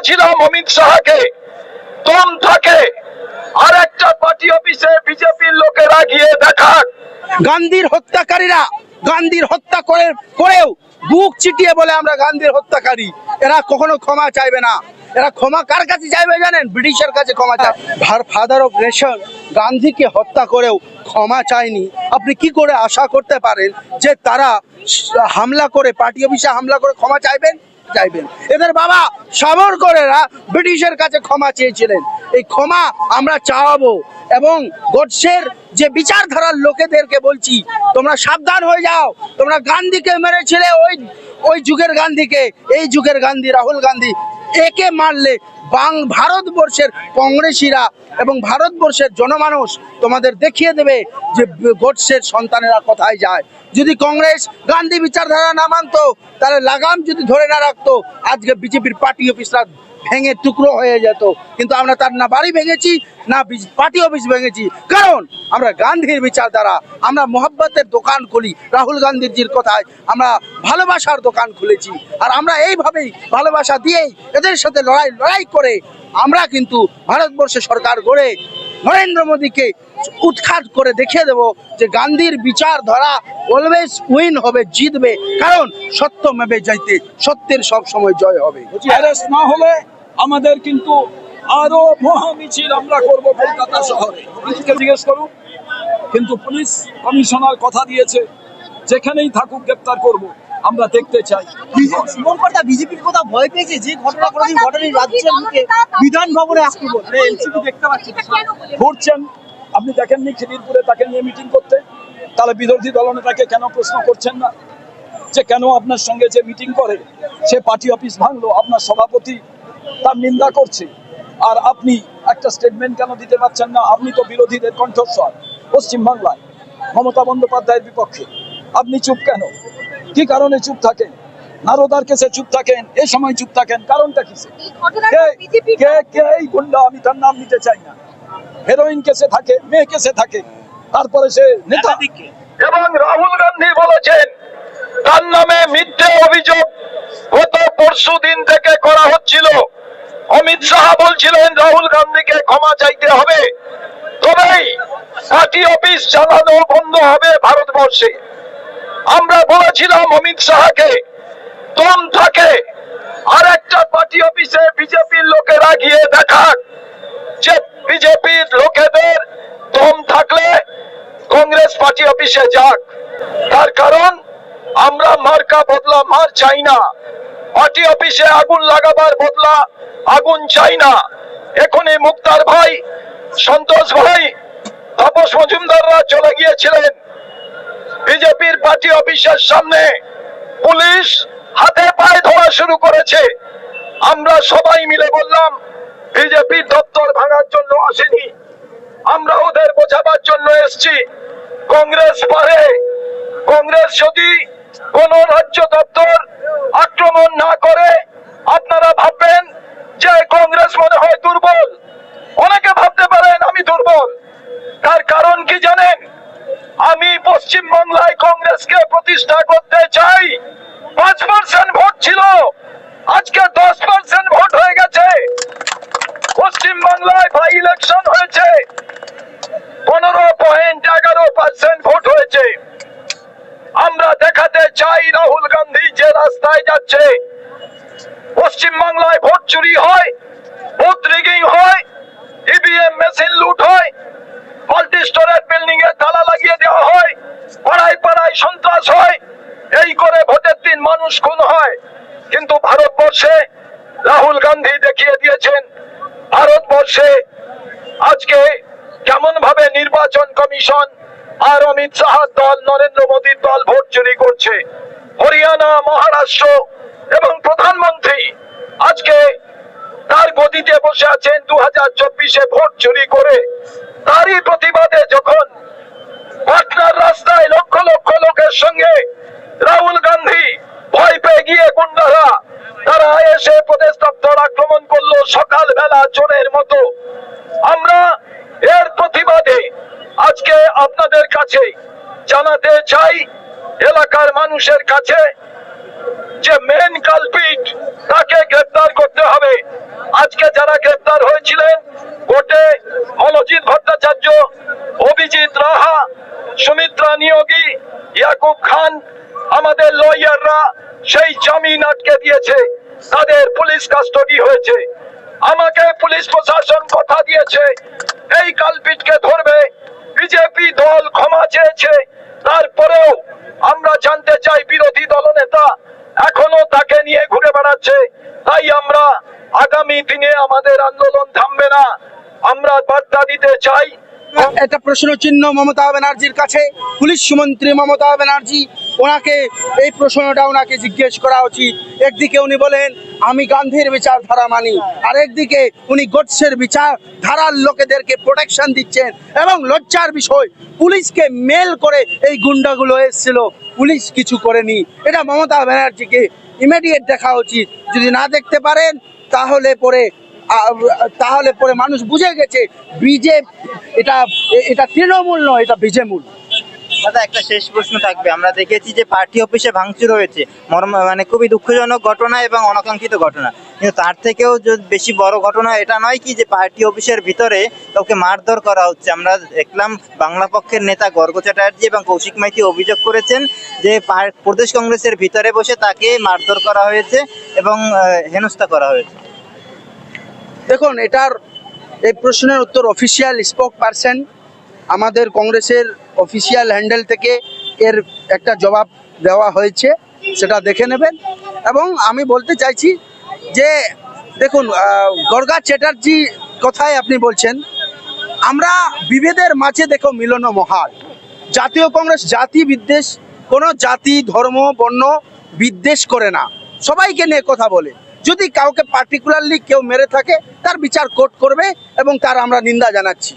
বলেছিলাম অমিত শাহকে। দম থাকে। আর একটা পার্টি অফিসে বিজেপির লোকেরা গিয়ে দেখাক গান্ধীর হত্যাকারীরা, গান্ধীর হত্যা করে, করেও বুক চিটিয়ে বলে আমরা গান্ধীর হত্যাকারী। এরা কখনো ক্ষমা চাইবে না। এরা ক্ষমা কার কাছে চাইবে জানেন? ব্রিটিশের কাছে ক্ষমা চায় ভার ফাদার অফ নেশন গান্ধীকে হত্যা করেও ক্ষমা চায়নি আপনি কি করে আশা করতে পারেন যে তারা হামলা করে, পার্টি অফিসে হামলা করে ক্ষমা চাইবেন? চাইবেন। এদের বাবা সাবরকরেরা ব্রিটিশের কাছে ক্ষমা চেয়েছিলেন। এই ক্ষমা আমরা চাওয়াবো এবং গোডসের যে বিচারধারার লোকেদেরকে বলছি, তোমরা সাবধান হয়ে যাও। তোমরা গান্ধীকে মেরেছিলে ওই ওই যুগের গান্ধীকে। এই যুগের গান্ধী, রাহুল গান্ধী, একে মারলে বাং ভারতবর্ষের কংগ্রেসীরা এবং ভারতবর্ষের জনমানুষ তোমাদের দেখিয়ে দেবে যে গোডসের সন্তানেরা কোথায় যায়। যদি কংগ্রেস গান্ধী বিচারধারা না মানত, তাহলে লাগাম যদি ধরে না রাখতো, আজকে বিজেপির পার্টি অফিসরা ভেঙে টুকরো হয়ে যেত। কিন্তু আমরা তার না বাড়ি ভেঙেছি, না পার্টি অফিস ভেঙেছি। কারণ আমরা গান্ধীর বিচার দ্বারা আমরা মোহাব্বতের দোকান খুলি, রাহুল গান্ধীজির কথায় আমরা ভালোবাসার দোকান খুলেছি। আর আমরা এইভাবেই ভালোবাসা দিয়েই এদের সাথে লড়াই লড়াই করে আমরা কিন্তু ভারতবর্ষে সরকার গড়ে নরেন্দ্র মোদীকে উৎখাত করে দেখিয়ে দেব যে গান্ধীর বিচার ধরা অলওয়েজ উইন হবে, জিতবে। কারণ সত্য মেবে যাইতে সত্যের সব সময় জয় হবে। না হলে আমাদের কিন্তু আরও মহা মিছিল আমরা করব কলকাতা শহরে। জিজ্ঞেস করুন, কিন্তু পুলিশ কমিশনার কথা দিয়েছে, যেখানেই থাকুক গ্রেপ্তার করব। আমরা দেখতে চাই। শুভঙ্করদা বিজেপির কথা ভয় পেয়েছে? যে ঘটনা কোনোদিন ঘটেনি রাজ্যের মুখে বিধান ভবনে আক্রমণ। এনসিপি দেখতে পাচ্ছি। ঘুরছেন। আপনি দেখেননি খিদিরপুরে তাকে নিয়ে মিটিং করতে? তাহলে বিরোধী দলনেতাকে কেন প্রশ্ন করছেন না? যে কেন আপনার সঙ্গে যে মিটিং করে সে পার্টি অফিস ভাঙলো আপনার সভাপতি তার নিন্দা করছে। আর আপনি একটা স্টেটমেন্ট কেন দিতে পারছেন না? আপনি তো বিরোধীদের কণ্ঠস্বর পশ্চিমবাংলায়। মমতা বন্দ্যোপাধ্যায়ের বিপক্ষে। আপনি চুপ কেন? কি কারণে চুপ থাকেন? নারদার কেসে চুপ থাকেন এ সময় চুপ থাকেন কারণটা এই কে- বিজেপি কে কে এই গুন্ডা? আমি তার নাম নিতে চাই না। হেরোইন কেসে থাকে মেয়ে কেসে থাকে তারপরে সে নেতা। এবং রাহুল গান্ধী বলেছেন তার নামে মিথ্যে অভিযোগ গত পরশু দিন থেকে করা হচ্ছিল। অমিত শাহ বলছিলেন রাহুল গান্ধীকে ক্ষমা চাইতে হবে। তবেই পার্টি অফিস চালানো বন্ধ হবে ভারতবর্ষে। আমরা বলেছিলাম অমিত শাহকে। দম থাকে। আর একটা পার্টি অফিসে বিজেপির লোকেরা গিয়ে দেখাক যে বিজেপির লোকেদের দম থাকলে কংগ্রেস পার্টি অফিসে যাক। তার কারণ, আমরা মার্কা বদলা মার চাই না। পার্টি অফিসে আগুন লাগাবার বদলা আগুন চাই না। এখনই মুক্তার ভাই, সন্তোষ ভাই, তাপস মজুমদাররা চলে গিয়েছিলেন। বিজেপির পার্টি অফিসের সামনে পুলিশ হাতে পায়ে ধরা শুরু করেছে। আমরা সবাই মিলে বললাম বিজেপির দপ্তর ভাঙার জন্য আসেনি। আমরা ওদের বোঝাবার জন্য এসছি। কংগ্রেস পারে। কংগ্রেস যদি কোন রাজ্য দপ্তর আক্রমণ না করে আপনারা ভাববেন যে কংগ্রেস মনে হয় দুর্বল অনেকে ভাবতে পারেন আমি দুর্বল তার কারণ কি জানেন আমি পশ্চিম বাংলায় কংগ্রেসকে প্রতিষ্ঠা করতে চাই পাঁচ পার্সেন্ট ভোট ছিল। আজকে দশ পার্সেন্ট ভোট হয়ে গেছে। পশ্চিম বাংলায় বাই ইলেকশন হয়েছে। পনেরো পয়েন্ট এগারো পার্সেন্ট ভোট হয়েছে। আমরা দেখাতে চাই রাহুল গান্ধী যে রাস্তায় যাচ্ছে। পশ্চিম বাংলায় ভোট চুরি হয়, ভোট রিগিং হয় ইভিএম মেশিন লুট হয় মাল্টি স্টোরেজ বিল্ডিং এ তালা লাগিয়ে দেওয়া হয়। পাড়ায় পাড়ায় সন্ত্রাস হয়। এই করে ভোটের দিন মানুষ খুন হয়। কিন্তু ভারতবর্ষে রাহুল গান্ধী দেখিয়ে দিয়েছেন, ভারতবর্ষে আজকে কেমন ভাবে নির্বাচন কমিশন আর অমিত শাহ দল, নরেন্দ্র মোদীর দল ভোট চুরি করছে। হরিয়ানা, মহারাষ্ট্র এবং প্রধানমন্ত্রী আজকে তার গদিতে বসে আছেন দু হাজার চব্বিশে ভোট চুরি করে। তারই প্রতিবাদে যখন পাটনার রাস্তায় লক্ষ লক্ষ লোকের সঙ্গে রাহুল গান্ধী ভয় পেয়ে গিয়ে গুন্ডারা। তারা এসে প্রদেশ দপ্তর আক্রমণ করল সকাল বেলা চোরের মতো। আমরা এর প্রতিবাদে আজকে আপনাদের কাছে জানাতে চাই, এলাকার মানুষের কাছে যে মেন কালপিট তাকে গ্রেপ্তার করতে হবে। আজকে যারা গ্রেপ্তার হয়েছিলেন কোর্টে মনোজিৎ ভট্টাচার্য, অভিজিৎ রাহা সুমিত্রা নিয়োগী ইয়াকুব খান, আমাদের লয়াররা সেই জামিন আটকে দিয়েছে। তাদের পুলিশ কাস্টডি হয়েছে। আমাকে পুলিশ প্রশাসন কথা দিয়েছে। এই কালপিটকে ধরবে। বিজেপি দল ক্ষমা চেয়েছে। তারপরেও আমরা জানতে চাই বিরোধী দলনেতা এখনও তাকে নিয়ে ঘুরে বেড়াচ্ছে। তাই আমরা আগামী দিনে আমাদের আন্দোলন থামবে না। আমরা বার্তা দিতে চাই একটা প্রশ্ন চিহ্ন মমতা ব্যানার্জির কাছে। পুলিশ মন্ত্রী মমতা ব্যানার্জি, ওনাকে এই প্রশ্নটা ওনাকে জিজ্ঞেস করা উচিত। একদিকে উনি বলেন, আমি গান্ধীর বিচারধারা মানি। আর একদিকে উনি গোটসের বিচার ধারার লোকেদেরকে প্রোটেকশন দিচ্ছেন। এবং লজ্জার বিষয়, পুলিশকে মেল করে এই গুন্ডাগুলো এসেছিল। পুলিশ কিছু করেনি। এটা মমতা ব্যানার্জিকে ইমিডিয়েট দেখা উচিত। যদি না দেখতে পারেন, তাহলে পরে তাহলে পরে মানুষ বুঝে গেছে বিজে এটা এটা তৃণমূল নয়, এটা বিজেমূল। দাদা, একটা শেষ প্রশ্ন থাকবে। আমরা দেখেছি যে পার্টি অফিসে ভাঙচুর হয়েছে। মর্ম মানে খুবই দুঃখজনক ঘটনা এবং অনাকাঙ্ক্ষিত ঘটনা। কিন্তু তার থেকেও বেশি বড় ঘটনা, এটা নয় কি যে পার্টি অফিসের ভিতরে কাউকে মারধর করা হচ্ছে। আমরা দেখলাম বাংলা পক্ষের নেতা গর্গ চ্যাটার্জি এবং কৌশিক মাইতি অভিযোগ করেছেন যে প্রদেশ কংগ্রেসের ভিতরে বসে তাকে মারধর করা হয়েছে এবং হেনস্থা করা হয়েছে। দেখুন, এটার এই প্রশ্নের উত্তর অফিসিয়াল স্পোক পারসন আমাদের কংগ্রেসের অফিসিয়াল হ্যান্ডেল থেকে এর একটা জবাব দেওয়া হয়েছে, সেটা দেখে নেবেন। এবং আমি বলতে চাইছি যে, দেখুন গর্গা চ্যাটার্জি কথায় আপনি বলছেন, আমরা বিভেদের মাঝে দেখো মিলন মহাল। জাতীয় কংগ্রেস জাতি বিদ্বেষ, কোনো জাতি, ধর্ম, বর্ণ বিদ্বেষ করে না। সবাইকে নিয়ে কথা বলে। যদি কাউকে পার্টিকুলারলি কেউ মেরে থাকে তার বিচার কোর্ট করবে এবং তার আমরা নিন্দা জানাচ্ছি।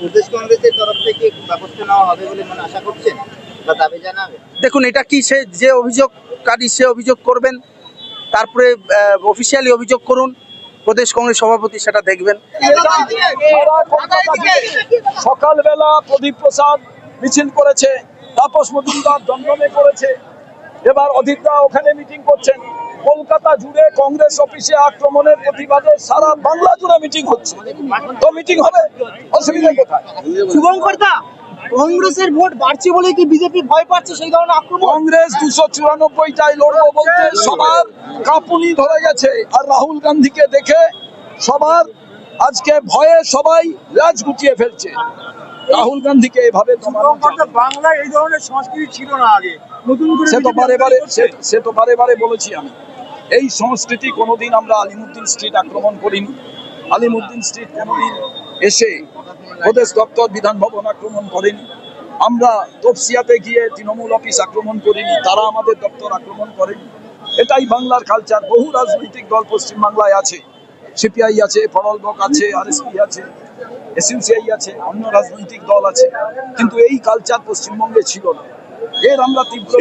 প্রদেশ কংগ্রেসের তরফ থেকে ব্যবস্থা নেওয়া হবে বলে মনে আশা করছেন? বা দাবি জানাবে? দেখুন এটা কি সে যে অভিযোগকারী সে অভিযোগ করবেন? তারপরে অফিসিয়ালি অভিযোগ করুন। প্রদেশ কংগ্রেস সভাপতি সেটা দেখবেন। সকালবেলা প্রদীপ প্রসাদ মিছিল করেছে তাপস মজুমদার দমদমে করেছে। এবার অধীরদা ওখানে মিটিং করছেন। কলকাতা জুড়ে কংগ্রেস অফিসে আক্রমণের প্রতিবাদে সারা বাংলা জুড়ে মিটিং হচ্ছে। তো মিটিং হবে? অসুবিধা কোথায়? শুভঙ্কর দা কংগ্রেসের ভোট বাড়ছে বলে কি বিজেপি ভয় পাচ্ছে সেই ধরনের আক্রমণ? কংগ্রেস দুশো চুরানব্বইটাই লড়বো বলতে সবার কাঁপুনি ধরে গেছে। আর রাহুল গান্ধীকে দেখে সবার আজকে ভয়ে সবাই রাজ গুটিয়ে ফেলছে। রাহুল গান্ধীকে এভাবে বাংলায় এই ধরনের সংস্কৃতি ছিল না আগে। নতুন করে সে তো বারে বারে সে- তো বারে বারে বলেছি আমি। এই সংস্কৃতি কোনোদিন আমরা আলিমুদ্দিন স্ট্রিট আক্রমণ করিনি। আলিমুদ্দিন স্ট্রিট কোনোদিন এসে প্রদেশ দপ্তর বিধান ভবন আক্রমণ করেনি। আমরা তপসিয়াতে গিয়ে তৃণমূল অফিস আক্রমণ করিনি তারা আমাদের দপ্তর আক্রমণ করেনি। এটাই বাংলার কালচার বহু রাজনৈতিক দল পশ্চিমবাংলায় আছে। সিপিআই আছে ফরলবক আছে আরএসপি আছে। এসএনসিআই আছে অন্য রাজনৈতিক দল আছে কিন্তু এই কালচার পশ্চিমবঙ্গে ছিল না এর আমরা তীব্র।